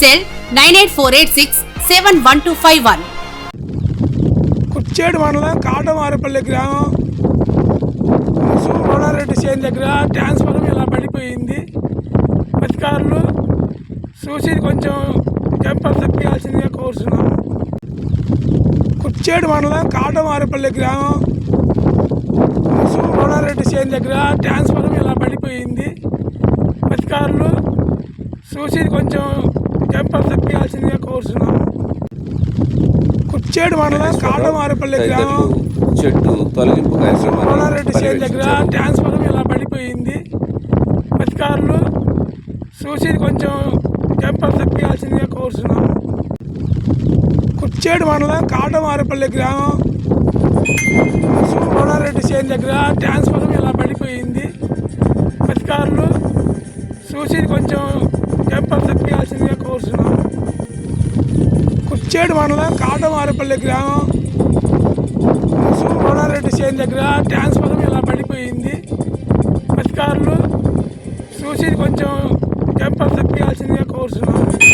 Cell nine eight four eight six seven one two five one. Kuchedu మండలం కాటమారపల్లి గ్రామం. సూర్యనారెడ్డి చేను దగ్గర ట్రాన్స్ఫార్మర్ ఇలా పడిపోయింది. అధికారులు చూసి కొంచెం టెంపర్ తప్పియాల్సిందిగా కోరుతున్నాము. కుర్చేడు మండలం కాటమారపల్లి గ్రామం. సూర్యనారెడ్డి చేను దగ్గర ట్రాన్స్ఫార్మర్ ఇలా పడిపోయింది. అధికారులు చూసి కొంచెం టెంపర్ తప్పించాల్సిందిగా కోరుతున్నాము కుర్చేడు మండలం కాటమారపల్లి గ్రామం. చెట్టు తొలగింపు కోలారెడ్డి చేను దగ్గర. ట్రాన్స్ఫార్మర్ ఇలా పడిపోయింది? అధికారులు చూసి కొంచెం టెంపర్ తప్పించాల్సిందిగా కోరుతున్నాము కుర్చేడు మండలం కాటమారపల్లి గ్రామం. కోలారెడ్డి చేను దగ్గర ట్రాన్స్ఫార్మర్ ఇలా పడిపోయింది? అధికారులు చూసి కొంచెం చేడు మండలం కాటమారపల్లి గ్రామం. సూరారెడ్డి చేను దగ్గర ట్రాన్స్ఫారం ఇలా పడిపోయింది. అధికారులు చూసి కొంచెం టెంపర్ తప్పియాల్సిందిగా కోరుతున్నాను